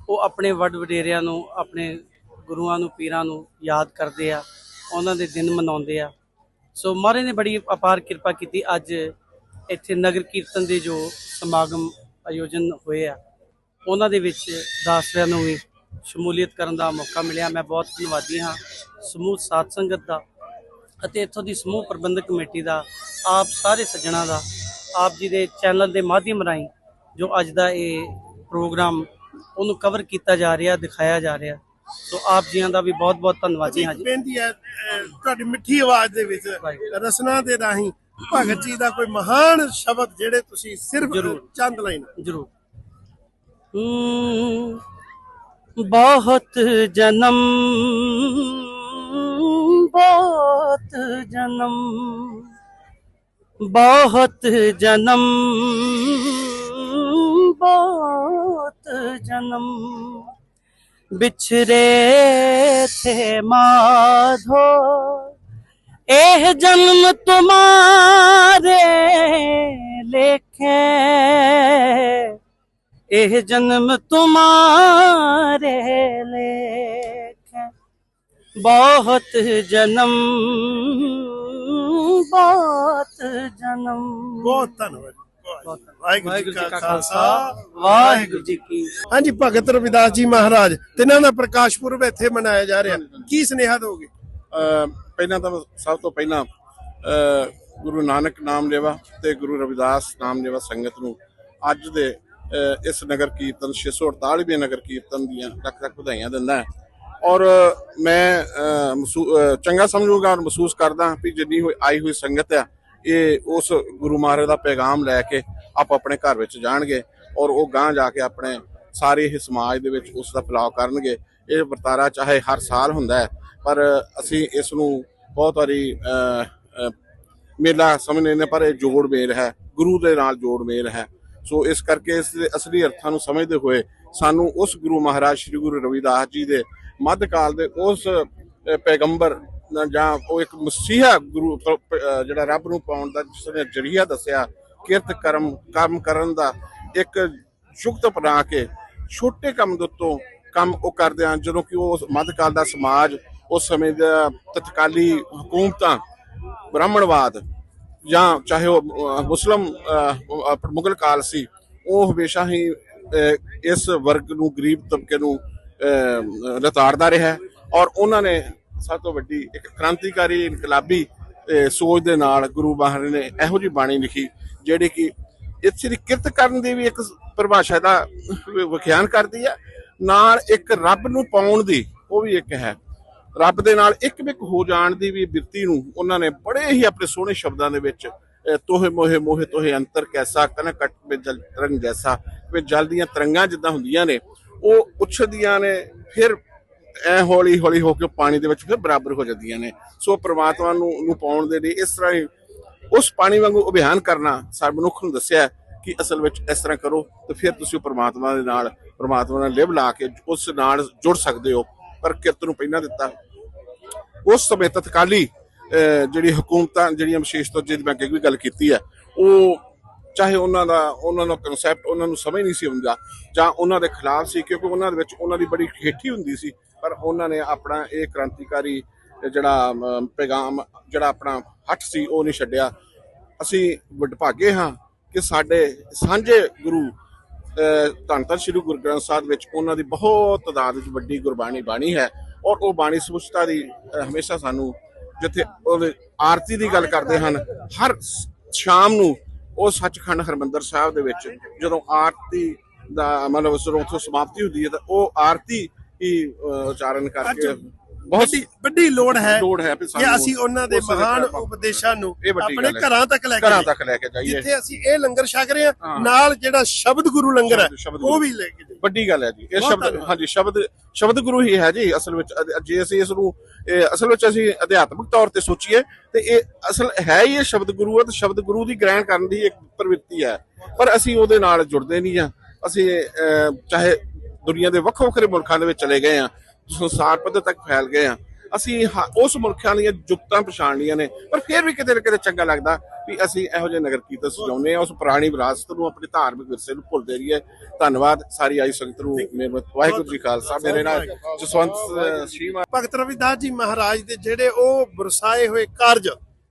ਉਹ ਆਪਣੇ ਵੱਡ ਵਡੇਰਿਆਂ ਨੂੰ, ਆਪਣੇ ਗੁਰੂਆਂ ਨੂੰ, ਪੀਰਾਂ ਨੂੰ ਯਾਦ ਕਰਦੇ ਆ, ਉਹਨਾਂ ਦੇ ਦਿਨ ਮਨਾਉਂਦੇ ਆ। ਸੋ ਮਹਾਰਾਜ ਨੇ ਬੜੀ ਅਪਾਰ ਕਿਰਪਾ ਕੀਤੀ। ਅੱਜ ਇੱਥੇ ਨਗਰ ਕੀਰਤਨ ਦੇ ਜੋ ਸਮਾਗਮ ਆਯੋਜਨ ਹੋਏ ਆ ਉਹਨਾਂ ਦੇ ਵਿੱਚ ਦਾਸਰਿਆਂ ਨੂੰ ਵੀ ਸ਼ਮੂਲੀਅਤ ਕਰਨ ਦਾ ਮੌਕਾ ਮਿਲਿਆ। ਮੈਂ ਬਹੁਤ ਧੰਨਵਾਦੀ ਹਾਂ ਸਮੂਹ ਸਾਧ ਸੰਗਤ ਦਾ ਅਤੇ ਇੱਥੋਂ ਦੀ ਸਮੂਹ ਪ੍ਰਬੰਧਕ ਕਮੇਟੀ ਦਾ ਆਪ ਸਾਰੇ ਸੱਜਣਾ ਦਾ ਆਪ ਜੀ ਦੇ ਚੈਨਲ ਦੇ ਮਾਧਿਅਮ ਰਾਹੀਂ ਜੋ ਅੱਜ ਦਾ ਇਹ ਪ੍ਰੋਗਰਾਮ ਉਹਨੂੰ ਕਵਰ ਕੀਤਾ ਜਾ ਰਿਹਾ ਦਿਖਾਇਆ ਜਾ ਰਿਹਾ। ਸੋ ਆਪ ਜੀਆਂ ਦਾ ਵੀ ਬਹੁਤ ਬਹੁਤ ਧੰਨਵਾਦੀ ਹਾਂ ਜੀ। ਬੇਨਤੀ ਹੈ ਤੁਹਾਡੀ ਮਿੱਠੀ ਆਵਾਜ਼ ਦੇ ਵਿੱਚ। ਰਸਨਾ ਦੇ ਰਾਹੀਂ ਭਗਤ ਜੀ ਦਾ ਕੋਈ ਮਹਾਨ ਸ਼ਬਦ ਜਿਹੜੇ ਤੁਸੀਂ ਸਿਰਫ ਜ਼ਰੂਰ। ਚੰਦ ਲਾਈਨ ਜਰੂਰ ਬਹੁਤ ਜਨਮ ਬਹੁਤ ਜਨਮ ਬਹੁਤ ਜਨਮ ਬਹੁਤ ਜਨਮ बिछरे थे माधो ਇਹ ਜਨਮ ਤੁਮਾਰੇ ਲੇਖੇ। ਇਹ ਜਨਮ ਤੁਮਾਰੇ ਲੇਖੇ। ਬਹੁਤ ਜਨਮ ਬਹੁਤ ਜਨਮ। ਬਹੁਤ ਧੰਨਵਾਦ। ਵਾਹਿਗੁਰੂ ਜੀ ਕਾ ਖਾਲਸਾ। ਵਾਹਿਗੁਰੂ ਜੀ ਕੀ ਹਾਂਜੀ ਭਗਤ ਰਵਿਦਾਸ ਜੀ ਮਹਾਰਾਜ ਤਿੰਨਾਂ ਦਾ ਪ੍ਰਕਾਸ਼ ਪੁਰਬ ਇੱਥੇ ਮਨਾਇਆ ਜਾ ਰਿਹਾ। ਕੀ ਸਨੇਹਾ ਦੋਗੇ? ਪਹਿਲਾਂ ਤਾਂ ਸਭ ਤੋਂ ਪਹਿਲਾਂ ਗੁਰੂ ਨਾਨਕ ਨਾਮ ਲੈਵਾ ਤੇ ਗੁਰੂ ਰਵਿਦਾਸ ਨਾਮ ਲੈਵਾ ਸੰਗਤ ਨੂੰ ਅੱਜ ਦੇ ਇਸ ਨਗਰ ਕੀਰਤਨ 648ਵੇਂ ਨਗਰ ਕੀਰਤਨ ਦੀਆਂ ਲੱਖ ਲੱਖ ਵਧਾਈਆਂ ਦਿੰਦਾ ਹਾਂ। ਔਰ ਮੈਂ ਅਹ, ਚੰਗਾ ਸਮਝੂਗਾ ਔਰ ਮਹਿਸੂਸ ਕਰਦਾ ਵੀ ਜਿੰਨੀ ਹੋਈ ਆਈ ਹੋਈ ਸੰਗਤ ਆ ਇਹ ਉਸ ਗੁਰੂ ਮਹਾਰਾਜ ਦਾ ਪੈਗਾਮ ਲੈ ਕੇ ਆਪ ਆਪਣੇ ਘਰ ਵਿੱਚ ਜਾਣਗੇ ਔਰ ਉਹ ਗਾਂ ਜਾ ਕੇ ਆਪਣੇ ਸਾਰੇ ਹੀ ਸਮਾਜ ਦੇ ਵਿੱਚ ਉਸ ਦਾ ਫੈਲਾਅ ਕਰਨਗੇ ਇਹ ਵਰਤਾਰਾ ਚਾਹੇ ਹਰ ਸਾਲ ਹੁੰਦਾ ਹੈ, ਪਰ ਅਸੀਂ ਇਸ ਨੂੰ ਬਹੁਤ ਵਾਰੀ ਮੇਲਾ ਸਮਝਦੇ ਨੇ, ਪਰ ਇਹ ਜੋੜ ਮੇਲ ਹੈ, ਗੁਰੂ ਦੇ ਨਾਲ ਜੋੜ ਮੇਲ ਹੈ। ਸੋ ਇਸ ਕਰਕੇ ਇਸ ਦੇ ਅਸਲੀ ਅਰਥਾਂ ਨੂੰ ਸਮਝਦੇ ਹੋਏ ਸਾਨੂੰ ਉਸ ਗੁਰੂ ਮਹਾਰਾਜ ਸ੍ਰੀ ਗੁਰੂ ਰਵਿਦਾਸ ਜੀ ਦੇ ਮੱਧਕਾਲ ਦੇ ਉਸ ਪੈਗੰਬਰ ਜਾਂ ਉਹ ਇੱਕ ਮਸੀਹਾ ਗੁਰੂ ਜਿਹੜਾ ਰੱਬ ਨੂੰ ਪਾਉਣ ਦਾ ਜਿਸ ਨੇ ਜਰੀਆ ਦੱਸਿਆ, ਕਿਰਤ ਕਰਮ ਕੰਮ ਕਰਨ ਦਾ ਇੱਕ ਸ਼ੁਕਤ ਬਣਾ ਕੇ ਛੋਟੇ ਕੰਮ ਦੇ ਉੱਤੋਂ ਕੰਮ ਉਹ ਕਰਦੇ ਹਨ ਜਦੋਂ ਕਿ ਉਹ ਮੱਧਕਾਲ ਦਾ ਸਮਾਜ ਉਸ ਸਮੇਂ ਦਾ ਤਤਕਾਲੀ ਹਕੂਮਤਾਂ ਬ੍ਰਾਹਮਣਵਾਦ ਜਾਂ ਚਾਹੇ ਉਹ ਅਹ, ਮੁਸਲਮ ਮੁਗਲ ਕਾਲ ਸੀ ਉਹ ਹਮੇਸ਼ਾ ਹੀ ਇਸ ਵਰਗ ਨੂੰ ਗਰੀਬ ਤਬਕੇ ਨੂੰ ਲਤਾੜਦਾ ਰਿਹਾ ਔਰ ਉਹਨਾਂ ਨੇ ਸਭ ਤੋਂ ਵੱਡੀ ਇੱਕ ਕ੍ਰਾਂਤੀਕਾਰੀ ਇਨਕਲਾਬੀ ਸੋਚ ਦੇ ਨਾਲ ਗੁਰੂ ਮਹਾਰਾਜ ਨੇ ਇਹੋ ਜਿਹੀ ਬਾਣੀ ਲਿਖੀ ਜਿਹੜੀ ਕਿ ਇੱਥੇ ਦੀ ਕਿਰਤ ਕਰਨ ਦੀ ਵੀ ਇੱਕ ਪਰਿਭਾਸ਼ਾ ਦਾ ਵਿਖਿਆਨ ਕਰਦੀ ਹੈ ਨਾਲ ਇੱਕ ਰੱਬ ਨੂੰ ਪਾਉਣ ਦੀ, ਉਹ ਵੀ ਇੱਕ ਹੈ। ਰੱਬ ਦੇ ਨਾਲ ਇੱਕ ਮਿਕ ਹੋ ਜਾਣ ਦੀ ਵੀ ਬਿਰਤੀ ਨੂੰ ਉਹਨਾਂ ਨੇ ਬੜੇ ਹੀ ਆਪਣੇ ਸੋਹਣੇ ਸ਼ਬਦਾਂ ਦੇ ਵਿੱਚ ਤੋਹੇ ਮੋਹੇ ਮੋਹੇ ਤੋਹੇ ਅੰਤਰ ਕੈਸਾ ਕਨ ਕਟ ਵਿੱਚ ਜਲ ਤਰੰਗ ਜੈਸਾ ਵੀ ਜਲ ਦੀਆਂ ਤਰੰਗਾਂ ਜਿੱਦਾਂ ਹੁੰਦੀਆਂ ਨੇ, ਉਹ ਉਛਦੀਆਂ ਨੇ, ਫਿਰ ਐ ਹੌਲੀ ਹੌਲੀ ਹੋ ਕੇ ਪਾਣੀ ਦੇ ਵਿੱਚ ਫਿਰ ਬਰਾਬਰ ਹੋ ਜਾਂਦੀਆਂ ਨੇ। ਸੋ ਪ੍ਰਮਾਤਮਾ ਨੂੰ ਨੂੰ ਪਾਉਣ ਦੇ ਲਈ ਇਸ ਤਰ੍ਹਾਂ ਹੀ ਉਸ ਪਾਣੀ ਵਾਂਗੂ ਅਭਿਆਨ ਕਰਨਾ ਸਾਰੇ ਮਨੁੱਖ ਨੂੰ ਦੱਸਿਆ ਕਿ ਅਸਲ ਵਿੱਚ ਇਸ ਤਰ੍ਹਾਂ ਕਰੋ ਤੇ ਫਿਰ ਤੁਸੀਂ ਪਰਮਾਤਮਾ ਦੇ ਨਾਲ, ਪਰਮਾਤਮਾ ਨਾਲ ਲਿਵ ਲਾ ਕੇ ਉਸ ਨਾਲ ਜੁੜ ਸਕਦੇ ਹੋ। ਪਰ ਕਿਰਤ ਨੂੰ ਪਹਿਲਾਂ ਦਿੱਤਾ। ਉਸ ਸਮੇਂ ਤਤਕਾਲੀ ਜਿਹੜੀ ਹਕੂਮਤਾਂ, ਜਿਹੜੀਆਂ ਵਿਸ਼ੇਸ਼ ਤੌਰ ਜਿਹਦੀ ਮੈਂ ਅੱਗੇ ਵੀ ਗੱਲ ਕੀਤੀ ਹੈ, ਉਹ ਚਾਹੇ ਉਹਨਾਂ ਦਾ ਉਹਨਾਂ ਦਾ ਕਨਸੈਪਟ ਉਹਨਾਂ ਨੂੰ ਸਮਝ ਨਹੀਂ ਸੀ ਆਉਂਦਾ, ਜਾਂ ਉਹਨਾਂ ਦੇ ਖਿਲਾਫ ਸੀ, ਕਿਉਂਕਿ ਉਹਨਾਂ ਦੇ ਵਿੱਚ ਉਹਨਾਂ ਦੀ ਬੜੀ ਖੇਠੀ ਹੁੰਦੀ ਸੀ, ਪਰ ਉਹਨਾਂ ਨੇ ਆਪਣਾ ਇਹ ਕ੍ਰਾਂਤੀਕਾਰੀ ਜਿਹੜਾ ਪੈਗਾਮ, ਜਿਹੜਾ ਆਪਣਾ ਹੱਥ ਸੀ, ਉਹ ਨਹੀਂ ਛੱਡਿਆ। ਅਸੀਂ ਵਡਭਾਗੇ ਹਾਂ ਕਿ ਸਾਡੇ ਸਾਂਝੇ ਗੁਰੂ ਧੰਨ ਧੰਨ ਸ੍ਰੀ ਗੁਰੂ ਗ੍ਰੰਥ ਸਾਹਿਬ ਵਿੱਚ ਉਹਨਾਂ ਦੀ ਬਹੁਤ ਤਾਦਾਦ ਵਿੱਚ ਵੱਡੀ ਗੁਰਬਾਣੀ ਬਾਣੀ ਹੈ ਔਰ ਉਹ ਬਾਣੀ ਸਮੁੱਚਤਾ ਦੀ ਹਮੇਸ਼ਾ ਸਾਨੂੰ ਜਿੱਥੇ ਉਹਦੇ ਆਰਤੀ ਦੀ ਗੱਲ ਕਰਦੇ ਹਨ, ਹਰ ਸ਼ਾਮ ਨੂੰ ਉਹ ਸੱਚਖੰਡ ਹਰਮੰਦਰ ਸਾਹਿਬ ਦੇ ਵਿੱਚ ਜਦੋਂ ਆਰਤੀ ਦਾ ਮਤਲਬ ਜਦੋਂ ਉੱਥੋਂ ਸਮਾਪਤੀ ਹੁੰਦੀ ਹੈ ਤਾਂ ਉਹ ਆਰਤੀ ਹੀ ਉਚਾਰਨ ਕਰਕੇ ਬਹੁਤ ਵੱਡੀ ਵੱਡੀ ਲੋੜ ਹੈ ਲੋੜ ਹੈ ਕਿ ਅਸੀਂ ਉਹਨਾਂ ਦੇ ਮਹਾਨ ਉਪਦੇਸ਼ਾਂ ਨੂੰ ਆਪਣੇ ਹੈ। ਘਰਾਂ ਤੱਕ ਲੈ ਕੇ ਘਰਾਂ। ਤੱਕ ਲੈ ਕੇ ਜਾਈਏ ਜਿੱਥੇ ਅਸੀਂ ਇਹ ਲੰਗਰ ਛਕ ਰਹੇ ਹਾਂ ਹਾਂ। ਨਾਲ ਜਿਹੜਾ ਸ਼ਬਦ ਗੁਰੂ ਲੰਗਰ ਹੈ ਉਹ। ਵੀ ਲੈ ਕੇ ਜਾਈਏ। ਵੱਡੀ ਗੱਲ ਹੈ ਜੀ ਇਹ ਸ਼ਬਦ। ਹਾਂਜੀ ਸ਼ਬਦ ਸ਼ਬਦ ਗੁਰੂ ਹੀ ਹੈ ਜੀ ਅਸਲ ਵਿੱਚ ਜੇ ਅਸੀਂ ਇਸ ਨੂੰ ਅਸਲ ਵਿੱਚ ਅਸੀਂ ਅਧਿਆਤਮਿਕ ਤੌਰ ਤੇ ਸੋਚੀਏ ਤੇ ਇਹ ਅਸਲ ਹੈ ਹੀ ਇਹ ਸ਼ਬਦ ਗੁਰੂ ਹੈ ਤੇ ਸ਼ਬਦ ਗੁਰੂ ਦੀ ਗ੍ਰਹਿਣ ਕਰਨ ਦੀ ਇੱਕ ਪ੍ਰਵਿਰਤੀ ਹੈ ਪਰ ਅਸੀਂ ਉਹਦੇ ਨਾਲ ਜੁੜਦੇ ਨਹੀਂ ਆ ਅਸੀਂ ਚਾਹੇ ਦੁਨੀਆ ਦੇ ਵੱਖ ਵੱਖਰੇ ਮੁਲਕਾਂ ਦੇ ਵਿੱਚ ਚਲੇ ਗਏ ਆ ਸੰਸਾਰ ਪੱਧਰ ਤੱਕ ਫੈਲ ਗਏ ਆ। ਅਸੀਂ ਉਸ ਮੁਲਕਾਂ ਦੀਆਂ ਜੁਗਤਾਂ ਪਛਾਣ ਲੀਆਂ ਨੇ, ਪਰ ਫਿਰ ਵੀ ਕਿਤੇ ਨਾ ਕਿਤੇ ਚੰਗਾ ਲੱਗਦਾ ਵੀ ਅਸੀਂ ਇਹੋ ਜਿਹੇ ਨਗਰ ਕੀਰਤਨ ਸਜਾਉਂਦੇ ਆ ਉਸ ਪੁਰਾਣੀ ਵਿਰਾਸਤ ਨੂੰ ਆਪਣੀ ਧਾਰਮਿਕ ਵਿਰਸੇ ਨੂੰ ਭੁੱਲਦੇ ਰਹੀਏ। ਧੰਨਵਾਦ ਸਾਰੀ ਆਈ ਸੰਗਤ ਨੂੰ, ਮੇਰੇ ਵਾਹਿਗੁਰੂ ਜੀ ਖਾਲਸਾ, ਮੇਰੇ ਨਾਲ ਜਸਵੰਤ ਸ਼ੀਮਾ ਭਗਤ ਰਵਿਦਾਸ ਜੀ ਮਹਾਰਾਜ ਦੇ ਜਿਹੜੇ ਉਹ ਵਰਸਾਏ ਹੋਏ ਕਾਰਜ,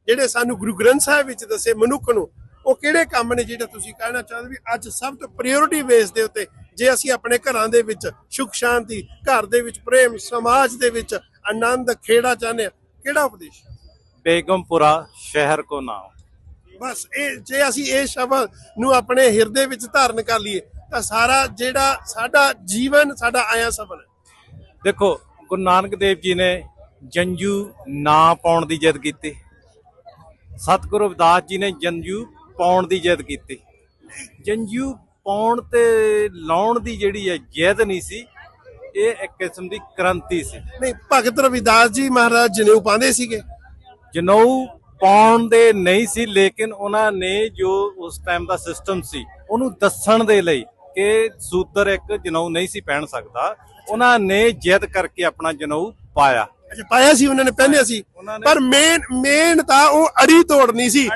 ਜਿਹੜੇ ਸਾਨੂੰ ਗੁਰੂ ਗ੍ਰੰਥ ਸਾਹਿਬ ਵਿੱਚ ਦੱਸੇ ਮਨੁੱਖ ਨੂੰ, ਉਹ ਕਿਹੜੇ ਕੰਮ ਨੇ ਜਿਹੜਾ ਤੁਸੀਂ ਕਹਿਣਾ ਚਾਹੁੰਦੇ ਵੀ ਅੱਜ ਸਭ ਤੋਂ ਪ੍ਰਾਇੋਰਟੀ ਬੇਸ ਦੇ ਉੱਤੇ ਜੇ ਅਸੀਂ ਆਪਣੇ ਘਰਾਂ ਦੇ ਵਿੱਚ ਸੁਖ ਸ਼ਾਂਤੀ ਘਰ ਦੇ ਵਿੱਚ ਪ੍ਰੇਮ ਸਮਾਜ ਦੇ ਵਿੱਚ ਆਨੰਦ ਖੇੜਾ ਚਾਹੁੰਦੇ ਆ ਕਿਹੜਾ ਉਪਦੇਸ਼ ਬੇਗਮਪੁਰਾ ਸ਼ਹਿਰ ਕੋ ਨਾਮ। ਬਸ ਇਹ ਜੇ ਅਸੀਂ ਇਹ ਸ਼ਬਦ ਨੂੰ ਆਪਣੇ ਹਿਰਦੇ ਵਿੱਚ ਧਾਰਨ ਕਰ ਲਈਏ ਤਾਂ ਸਾਰਾ ਜਿਹੜਾ ਸਾਡਾ ਜੀਵਨ ਸਾਡਾ ਆਇਆ ਸਫਲ ਦੇਖੋ ਗੁਰੂ ਨਾਨਕ ਦੇਵ ਜੀ ਨੇ ਜੰਜੂ ਨਾ ਪਾਉਣ ਦੀ ਜਿੱਦ ਕੀਤੀ। ਸਤਿਗੁਰੂ ਰਵਿਦਾਸ ਜੀ ਨੇ ਜੰਜੂ ਪਾਉਣ ਦੀ ਜਿੱਦ ਕੀਤੀ। ਜੰਜੂ ਪਾਉਣ ਤੇ ਲਾਉਣ ਦੀ ਜਿਹੜੀ ਹੈ ਜਿੱਦ ਨਹੀਂ ਸੀ ਇਹ ਇੱਕ ਕਿਸਮ ਦੀ ਕ੍ਰਾਂਤੀ ਸੀ। ਨਹੀਂ ਭਗਤ ਰਵਿਦਾਸ ਜੀ ਮਹਾਰਾਜ ਜਨੇਊ ਪਾਉਂਦੇ ਸੀਗੇ। ਜਨਊ ਪਾਉਣ ਦੇ ਨਹੀਂ ਸੀ ਲੇਕਿਨ ਉਹਨਾਂ ਨੇ ਜੋ ਉਸ ਟਾਈਮ ਦਾ ਸਿਸਟਮ ਸੀ ਉਹਨੂੰ ਦੱਸਣ ਦੇ ਲਈ ਕਿ ਸੂਤਰ ਇੱਕ ਜਨਊ ਨਹੀਂ ਸੀ ਪਹਿਨ ਸਕਦਾ ਉਹਨਾਂ ਨੇ ਜਿੱਦ ਕਰਕੇ ਆਪਣਾ ਜਨਊ ਪਾਇਆ। ਅੱਛਾ ਪਾਇਆ ਸੀ ਉਹਨਾਂ ਨੇ ਪਹਿਨਿਆ ਸੀ। ਪਰ ਮੇਨ ਮੇਨ ਤਾਂ ਉਹ ਅੜੀ ਤੋੜਨੀ ਸੀ।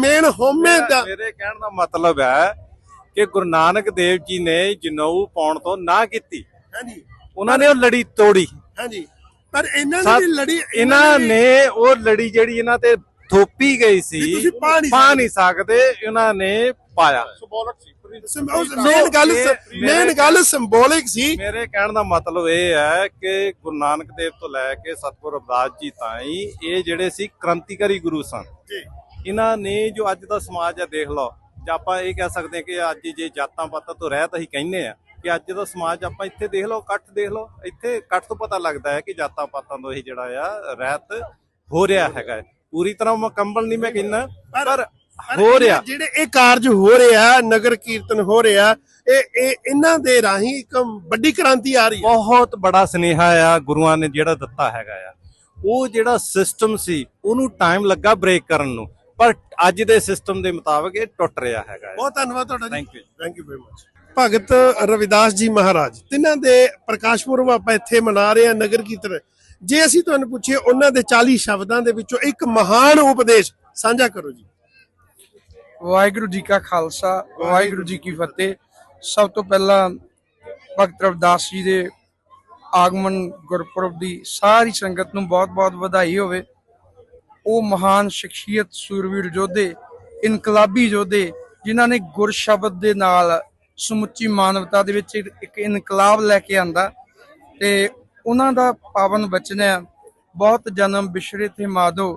ਮੇਨ ਹੋਮੇ ਦਾ ਮੇਰੇ ਕਹਿਣ ਦਾ ਮਤਲਬ ਹੈ ਕਿ ਗੁਰੂ ਨਾਨਕ ਦੇਵ ਜੀ ਨੇ ਜਨਊ ਪਾਉਣ ਤੋਂ ਨਾ ਕੀਤੀ। ਹਾਂਜੀ। ਉਹਨਾਂ ਨੇ ਉਹ ਲੜੀ ਤੋੜੀ। ਹਾਂਜੀ। ਪਰ ਇਹਨਾਂ ਸਾ- ਦੀ ਵੀ ਲੜੀ ਇਹਨਾਂ ਨੇ ਉਹ ਲੜੀ ਜਿਹੜੀ ਇਹਨਾਂ ਤੇ ਥੋਪੀ ਗਈ ਸੀ ਪਾ ਨਹੀਂ ਸਕਦੇ। ਇਹਨਾਂ ਨੇ ਪਾਇਆ। ਮੇਨ ਗੱਲ ਮੇਨ ਗੱਲ ਸਿੰਬੋਲਿਕ ਸੀ। ਮੇਰੇ ਕਹਿਣ ਦਾ ਮਤਲਬ ਇਹ ਹੈ ਕਿ ਗੁਰੂ ਨਾਨਕ ਦੇਵ ਤੋਂ ਲੈ ਕੇ ਸਤਿਗੁਰੂ ਰਵਿਦਾਸ ਜੀ ਤਾਈਂ ਇਹ ਜਿਹੜੇ ਸੀ ਕ੍ਰਾਂਤੀਕਾਰੀ ਗੁਰੂ ਸਨ। ਜੀ। ਇਹਨਾਂ ਨੇ ਜੋ ਅੱਜ ਦਾ ਸਮਾਜ ਹੈ ਦੇਖ ਲਓ ਜਾਂ ਆਪਾਂ ਇਹ ਕਹਿ ਸਕਦੇ ਹਾਂ ਕਿ ਅੱਜ ਜੇ ਜਾਤਾਂ ਪਾਤਾਂ ਤੋਂ ਰਹਿਤ ਅਸੀਂ ਕਹਿੰਦੇ ਆ ਕਿ ਅੱਜ ਦਾ ਸਮਾਜ ਆਪਾਂ ਇੱਥੇ ਦੇਖ ਲਓ ਇਕੱਠ ਦੇਖ ਲਓ ਇੱਥੇ ਇਕੱਠ ਤੋਂ ਪਤਾ ਲੱਗਦਾ ਹੈ ਕਿ ਜਾਤਾਂ ਪਾਤਾਂ ਤੋਂ ਇਹ ਜਿਹੜਾ ਆ ਰਹਿਤ ਹੋ ਰਿਹਾ ਹੈਗਾ। ਪੂਰੀ ਤਰ੍ਹਾਂ ਮੁਕੰਮਲ ਨਹੀਂ ਮੈਂ ਕਹਿੰਦਾ ਪਰ ਹੋ ਰਿਹਾ। ਜਿਹੜੇ ਇਹ ਕਾਰਜ ਹੋ ਰਿਹਾ ਨਗਰ ਕੀਰਤਨ ਹੋ ਰਿਹਾ ਇਹ ਇਹ ਇਹਨਾਂ ਦੇ ਰਾਹੀਂ ਇੱਕ ਵੱਡੀ ਕ੍ਰਾਂਤੀ ਆ ਰਹੀ ਹੈ। ਬਹੁਤ ਬੜਾ ਸਨੇਹਾ ਆ ਗੁਰੂਆਂ ਨੇ ਜਿਹੜਾ ਦਿੱਤਾ ਹੈਗਾ ਆ। ਉਹ ਜਿਹੜਾ ਸਿਸਟਮ ਸੀ ਉਹਨੂੰ ਟਾਈਮ ਲੱਗਾ ਬ੍ਰੇਕ ਕਰਨ ਨੂੰ। ਪਰ ਅੱਜ ਦੇ ਸਿਸਟਮ ਦੇ ਮੁਤਾਬਕ ਇਹ ਟੁੱਟ ਰਿਹਾ ਹੈਗਾ ਹੈ। ਬਹੁਤ ਧੰਨਵਾਦ ਤੁਹਾਡਾ ਜੀ। Thank you. Thank you very much Bhagat Ravidas ji Maharaj ਤਿੰਨਾਂ ਦੇ ਪ੍ਰਕਾਸ਼ ਪੁਰਬ ਆਪਾਂ ਇੱਥੇ ਮਨਾ ਰਹੇ ਹਾਂ ਨਗਰ ਕੀਰਤਨ। ਜੇ ਅਸੀਂ ਤੁਹਾਨੂੰ ਪੁੱਛੀਏ ਉਹਨਾਂ ਦੇ 40 ਸ਼ਬਦਾਂ ਦੇ ਵਿੱਚੋਂ ਇੱਕ ਮਹਾਨ ਉਪਦੇਸ਼ ਸਾਂਝਾ ਕਰੋ ਜੀ। ਵਾਹਿਗੁਰੂ ਜੀ ਕਾ ਖਾਲਸਾ ਵਾਹਿਗੁਰੂ ਜੀ ਕੀ ਫਤਿਹ। ਸਭ ਤੋਂ ਪਹਿਲਾਂ ਭਗਤ ਰਵਿਦਾਸ ਜੀ ਦੇ ਆਗਮਨ ਗੁਰਪੁਰਬ ਦੀ ਸਾਰੀ ਸੰਗਤ ਨੂੰ ਬਹੁਤ-ਬਹੁਤ ਵਧਾਈ ਹੋਵੇ। ਉਹ ਮਹਾਨ ਸ਼ਖਸੀਅਤ ਸੂਰਵੀਰ ਯੋਧੇ, ਇਨਕਲਾਬੀ ਯੋਧੇ, ਜਿਨ੍ਹਾਂ ਨੇ ਗੁਰ ਸ਼ਬਦ ਦੇ ਨਾਲ ਸਮੁੱਚੀ ਮਾਨਵਤਾ ਦੇ ਵਿੱਚ ਇੱਕ ਇਨਕਲਾਬ ਲੈ ਕੇ ਆਂਦਾ ਤੇ ਉਹਨਾਂ ਦਾ ਪਾਵਨ ਬਚਨ ਹੈ ਬਹੁਤ ਜਨਮ ਬਿਸ਼ਰੇ ਤੇ ਮਾਧੋ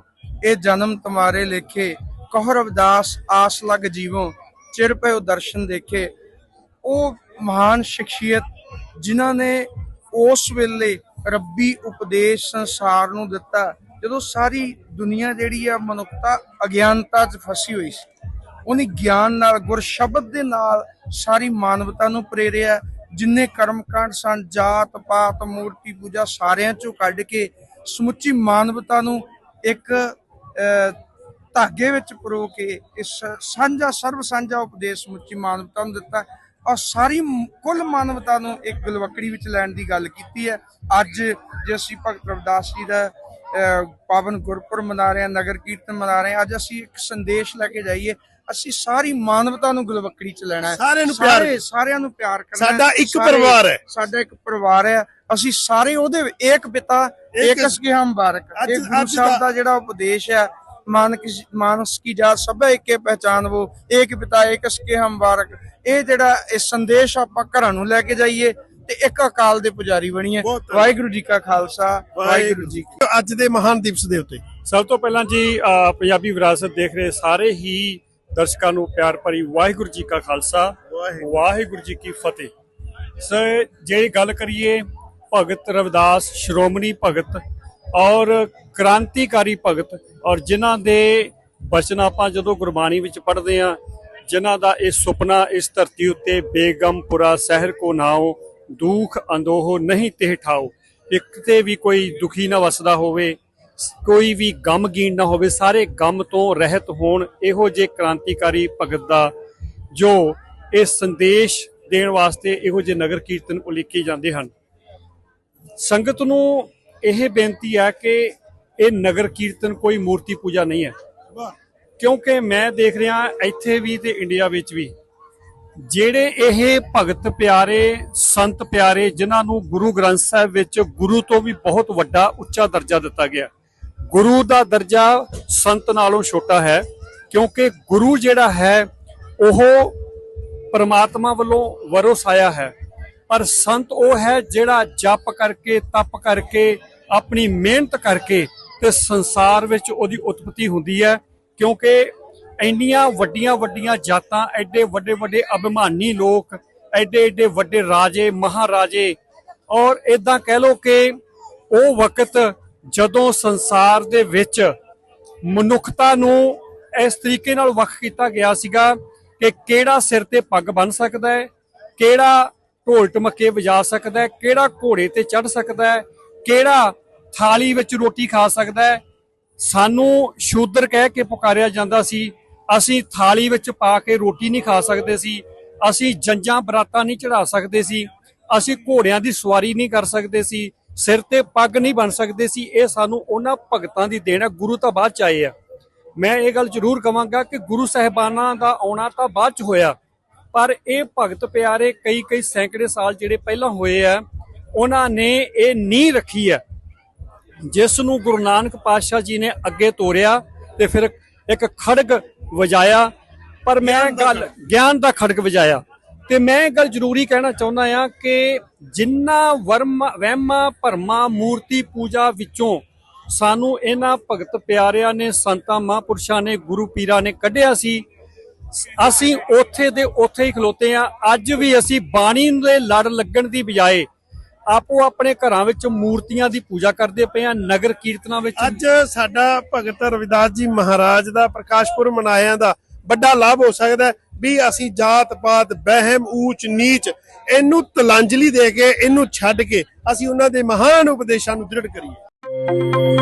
ਇਹ ਜਨਮ ਤੁਮਾਰੇ ਲੇਖੇ ਕਹੁ ਰਵਿਦਾਸ ਆਸ ਲਗ ਜੀਵੋ, ਚਿਰ ਪਇਓ ਦਰਸ਼ਨ ਦੇਖੇ। ਉਹ ਮਹਾਨ ਸ਼ਖਸੀਅਤ ਜਿਨ੍ਹਾਂ ਨੇ ਉਸ ਵੇਲੇ ਰੱਬੀ ਉਪਦੇਸ਼ ਸੰਸਾਰ ਨੂੰ ਦਿੱਤਾ ਜਦੋਂ ਸਾਰੀ ਦੁਨੀਆ ਜਿਹੜੀ ਆ ਮਨੁੱਖਤਾ ਅਗਿਆਨਤਾ 'ਚ ਫਸੀ ਹੋਈ ਸੀ, ਉਹਨੇ ਗਿਆਨ ਨਾਲ ਗੁਰ ਸ਼ਬਦ ਦੇ ਨਾਲ ਸਾਰੀ ਮਾਨਵਤਾ ਨੂੰ ਪ੍ਰੇਰਿਆ, ਜਿੰਨੇ ਕਰਮਕਾਂਡ ਸਨ, ਜਾਤ, ਪਾਤ, ਮੂਰਤੀ, ਪੂਜਾ ਸਾਰਿਆਂ ਚੋਂ ਕੱਢ ਕੇ ਸਮੁੱਚੀ ਮਾਨਵਤਾ ਨੂੰ ਇੱਕ ਧਾਗੇ ਵਿੱਚ ਪਰੋ ਕੇ ਇਸ ਸਾਂਝਾ, ਸਰਵ ਸਾਂਝਾ ਉਪਦੇਸ਼ ਸਮੁੱਚੀ ਮਾਨਵਤਾ ਨੂੰ ਦਿੱਤਾ। ਔਰ ਸਾਰੀ ਕੁੱਲ ਮਾਨਵਤਾ ਨੂੰ ਇੱਕ ਗਲਵਕੜੀ ਵਿੱਚ ਲੈਣ ਦੀ ਗੱਲ ਕੀਤੀ ਹੈ। ਅੱਜ ਜੇ ਅਸੀਂ ਭਗਤ ਰਵਿਦਾਸ ਜੀ ਦਾ ਪਾਵਨ ਗੁਰਪੁਰਬ ਮਨਾ ਰਹੇ ਹਾਂ ਨਗਰ ਕੀਰਤਨ ਮਨਾ ਰਹੇ ਹਾਂ। ਅੱਜ ਅਸੀਂ ਇੱਕ ਸੰਦੇਸ਼ ਲੈ ਕੇ ਜਾਈਏ ਅਸੀਂ ਸਾਰੀ ਮਾਨਵਤਾ ਨੂੰ ਗਲਵਕੜੀ ਚ ਲੈਣਾ ਹੈ। ਸਾਰਿਆਂ ਨੂੰ ਪਿਆਰ ਸਾਰੇ- ਸਾਰਿਆਂ ਨੂੰ ਪਿਆਰ ਕਰਨਾ। ਸਾਡਾ ਇੱਕ ਪਰਿਵਾਰ ਹੈ। ਸਾਡਾ ਇੱਕ ਪਰਿਵਾਰ ਹੈ। ਅਸੀਂ ਸਾਰੇ ਉਹਦੇ ਏਕ ਪਿਤਾ ਇੱਕ- ਏਕਸ ਕੀ ਹਮ ਬਾਰਕ ਇਹ ਗੁਰੂ ਸਾਹਿਬ ਦਾ- ਜਿਹੜਾ ਉਪਦੇਸ਼ ਹੈ ਮਾਨਕ ਮਾਨਸ ਕੀ ਜਾਤ ਸਭੇ ਏਕੇ ਪਹਿਚਾਨ ਉਹ ਏਕ ਪਿਤਾ ਏਕਸ ਕੇ ਹਮ ਬਾਰਕ ਇਹ ਜਿਹੜਾ ਇਹ ਸੰਦੇਸ਼ ਆਪਾਂ ਘਰਾਂ ਨੂੰ ਲੈ ਕੇ ਜਾਈਏ ਤੇ ਇੱਕ ਅਕਾਲ ਦੇ ਪੁਜਾਰੀ ਬਣੀਏ ਬਹੁਤ ਧੰਨਵਾਦ। ਵਾਹਿਗੁਰੂ ਜੀ ਕਾ ਖਾਲਸਾ ਵਾਹਿਗੁਰੂ ਜੀ ਕੀ ਅੱਜ ਦੇ ਮਹਾਨ ਦਿਵਸ ਦੇ ਉੱਤੇ। ਸਭ ਤੋਂ ਪਹਿਲਾਂ ਜੀ ਪੰਜਾਬੀ ਵਿਰਾਸਤ ਦੇਖ ਰਹੇ ਸਾਰੇ ਹੀ ਦਰਸ਼ਕਾਂ ਨੂੰ ਪਿਆਰ ਭਰੀ ਵਾਹਿਗੁਰੂ ਜੀ ਕਾ ਖਾਲਸਾ ਵਾਹਿਗੁਰੂ। ਜੀ ਕੀ ਫਤਿਹ। ਸਰ ਜੇ ਗੱਲ ਕਰੀਏ ਭਗਤ ਰਵਿਦਾਸ ਸ਼੍ਰੋਮਣੀ ਭਗਤ ਔਰ ਕ੍ਰਾਂਤੀਕਾਰੀ ਭਗਤ ਔਰ ਜਿਨ੍ਹਾਂ ਦੇ ਬਚਨ ਆਪਾਂ ਜਦੋਂ ਗੁਰਬਾਣੀ ਵਿੱਚ ਪੜ੍ਹਦੇ ਆ ਜਿਨ੍ਹਾਂ ਦਾ ਇਹ ਸੁਪਨਾ ਇਸ ਧਰਤੀ ਉੱਤੇ ਬੇਗਮਪੁਰਾ ਸ਼ਹਿਰ ਕੋ ਨਾਓ ਦੁਖ ਅੰਦੋਹ ਨਹੀਂ ਤੇ ਠਾਓ ਇੱਕ ਤੇ ਵੀ ਕੋਈ ਦੁਖੀ ਨਾ ਵਸਦਾ ਹੋਵੇ ਕੋਈ ਵੀ ਗਮਗੀਨ ਨਾ ਹੋਵੇ ਸਾਰੇ ਗਮ ਤੋਂ ਰਹਿਤ ਹੋਣ ਇਹੋ ਜੇ ਕ੍ਰਾਂਤੀਕਾਰੀ ਭਗਤ ਦਾ ਜੋ ਇਹ ਸੰਦੇਸ਼ ਦੇਣ ਵਾਸਤੇ ਇਹੋ ਜਿਹੇ ਨਗਰ ਕੀਰਤਨ ਉਲੀਕੇ ਜਾਂਦੇ ਹਨ। ਸੰਗਤ ਨੂੰ ਇਹ ਬੇਨਤੀ ਹੈ ਕਿ ਇਹ ਨਗਰ ਕੀਰਤਨ ਕੋਈ ਮੂਰਤੀ ਪੂਜਾ ਨਹੀਂ ਹੈ। ਕਿਉਂਕਿ ਮੈਂ ਦੇਖ ਰਿਹਾ ਇੱਥੇ ਵੀ ਤੇ ਇੰਡੀਆ ਵਿੱਚ ਵੀ। ਜਿਹੜੇ ਇਹ ਭਗਤ ਪਿਆਰੇ, ਸੰਤ ਪਿਆਰੇ, ਜਿਨ੍ਹਾਂ ਨੂੰ ਗੁਰੂ ਗ੍ਰੰਥ ਸਾਹਿਬ ਵਿੱਚ ਗੁਰੂ ਤੋਂ ਵੀ ਬਹੁਤ ਵੱਡਾ ਉੱਚਾ ਦਰਜਾ ਦਿੱਤਾ ਗਿਆ। ਗੁਰੂ ਦਾ ਦਰਜਾ ਸੰਤ ਨਾਲੋਂ ਛੋਟਾ ਹੈ, ਕਿਉਂਕਿ ਗੁਰੂ ਜਿਹੜਾ ਹੈ, ਉਹ ਪਰਮਾਤਮਾ ਵੱਲੋਂ ਵਰੋਸ ਆਇਆ ਹੈ। ਪਰ ਸੰਤ ਉਹ ਹੈ ਜਿਹੜਾ ਜਪ ਕਰਕੇ, ਤਪ ਕਰਕੇ, ਆਪਣੀ ਮਿਹਨਤ ਕਰਕੇ ਤੇ ਸੰਸਾਰ ਵਿੱਚ ਉਹਦੀ ਉਤਪਤੀ ਹੁੰਦੀ ਹੈ, ਕਿਉਂਕਿ ਇੰਨੀਆਂ ਵੱਡੀਆਂ ਵੱਡੀਆਂ ਜਾਤਾਂ, ਐਡੇ ਵੱਡੇ ਵੱਡੇ ਅਭਿਮਾਨੀ ਲੋਕ, ਐਡੇ ਐਡੇ ਵੱਡੇ ਰਾਜੇ, ਮਹਾਰਾਜੇ ਔਰ ਇਦਾਂ ਕਹਿ ਲੋ ਕਿ ਉਹ ਵਕਤ ਜਦੋਂ ਸੰਸਾਰ ਦੇ ਵਿੱਚ ਮਨੁੱਖਤਾ ਨੂੰ ਇਸ ਤਰੀਕੇ ਨਾਲ ਵੱਖ ਕੀਤਾ ਗਿਆ ਸੀਗਾ ਕਿ ਕਿਹੜਾ ਸਿਰ ਤੇ ਪੱਗ ਬੰਨ ਸਕਦਾ ਹੈ, ਕਿਹੜਾ ਢੋਲ ਟਮੱਕੇ ਵਜਾ ਸਕਦਾ ਹੈ, ਕਿਹੜਾ ਘੋੜੇ ਤੇ ਚੜ ਸਕਦਾ ਹੈ, ਕਿਹੜਾ ਥਾਲੀ ਵਿੱਚ ਰੋਟੀ ਖਾ ਸਕਦਾ ਹੈ। ਸਾਨੂੰ ਸ਼ੂਦਰ ਕਹਿ ਕੇ ਪੁਕਾਰਿਆ ਜਾਂਦਾ ਸੀ ਅਸੀਂ ਥਾਲੀ ਵਿੱਚ ਪਾ ਕੇ ਰੋਟੀ ਨਹੀਂ ਖਾ ਸਕਦੇ ਸੀ, ਅਸੀਂ ਜੰਜਾਂ ਬਰਾਤਾਂ ਨਹੀਂ ਚੜਾ ਸਕਦੇ ਸੀ, ਅਸੀਂ ਘੋੜਿਆਂ ਦੀ ਸਵਾਰੀ ਨਹੀਂ ਕਰ ਸਕਦੇ ਸੀ, ਸਿਰ ਤੇ ਪੱਗ ਨਹੀਂ ਬਣ ਸਕਦੇ ਸੀ, ਇਹ ਸਾਨੂੰ ਉਹਨਾਂ ਭਗਤਾਂ ਦੀ ਦੇਣ ਹੈ ਗੁਰੂ ਤਾਂ ਬਾਅਦ ਚ ਆਏ ਆ। ਮੈਂ ਇਹ ਗੱਲ ਜ਼ਰੂਰ ਕਵਾਂਗਾ ਕਿ ਗੁਰੂ ਸਾਹਿਬਾਨਾਂ ਦਾ ਆਉਣਾ ਤਾਂ ਬਾਅਦ ਚ ਹੋਇਆ, ਪਰ ਇਹ ਭਗਤ ਪਿਆਰੇ ਕਈ ਕਈ ਸੈਂਕੜੇ ਸਾਲ ਜਿਹੜੇ ਪਹਿਲਾਂ ਹੋਏ ਆ, ਉਹਨਾਂ ਨੇ ਇਹ ਨੀਂਹ ਰੱਖੀ ਹੈ ਜਿਸ ਨੂੰ ਗੁਰੂ ਨਾਨਕ ਪਾਤਸ਼ਾਹ ਜੀ ਨੇ ਅੱਗੇ ਤੋਰਿਆ ਤੇ ਫਿਰ ਇੱਕ ਖੜਗ ਵਜਾਇਆ ਪਰ ਮੈਂ ਗੱਲ ਗਿਆਨ ਦਾ ਖੜਗ ਵਜਾਇਆ। ਤੇ ਮੈਂ ਇਹ ਗੱਲ ਜ਼ਰੂਰੀ ਕਹਿਣਾ ਚਾਹੁੰਦਾ ਆ ਕਿ ਜਿੰਨਾ ਵਰਮ ਵਹਿਮਾਂ ਭਰਮਾਂ ਮੂਰਤੀ ਪੂਜਾ ਵਿੱਚੋਂ ਸਾਨੂੰ ਇਹਨਾਂ ਭਗਤ ਪਿਆਰਿਆਂ ਨੇ ਸੰਤਾਂ ਮਹਾਂਪੁਰਸ਼ਾਂ ਨੇ ਗੁਰੂ ਪੀਰਾਂ ਨੇ ਕੱਢਿਆ ਸੀ ਅਸੀਂ ਉੱਥੇ ਦੇ ਉੱਥੇ ਹੀ ਖਲੋਤੇ ਆ ਅੱਜ ਵੀ ਅਸੀਂ ਬਾਣੀ ਦੇ ਲੜ ਲੱਗਣ ਦੀ ਬਜਾਏ ਆਪੋ ਆਪਣੇ ਘਰਾਂ ਵਿੱਚ ਮੂਰਤੀਆਂ ਦੀ ਪੂਜਾ ਕਰਦੇ ਪਏ ਆ, ਨਗਰ ਕੀਰਤਨਾਂ ਵਿੱਚ ਅੱਜ ਸਾਡਾ ਭਗਤ ਰਵਿਦਾਸ ਜੀ ਮਹਾਰਾਜ ਦਾ, ਪ੍ਰਕਾਸ਼ ਪੁਰਬ ਮਨਾਇਆ ਦਾ ਵੱਡਾ ਲਾਭ ਹੋ ਸਕਦਾ ਵੀ ਅਸੀਂ ਜਾਤ ਪਾਤ ਬਹਿਮ ਊਚ, ਨੀਚ ਇਹਨੂੰ ਤਲਾਂਜਲੀ ਦੇ ਕੇ, ਇਹਨੂੰ ਛੱਡ ਕੇ ਅਸੀਂ ਉਹਨਾਂ ਦੇ ਮਹਾਨ ਉਪਦੇਸ਼ਾਂ ਨੂੰ ਦ੍ਰਿੜ ਕਰੀਏ।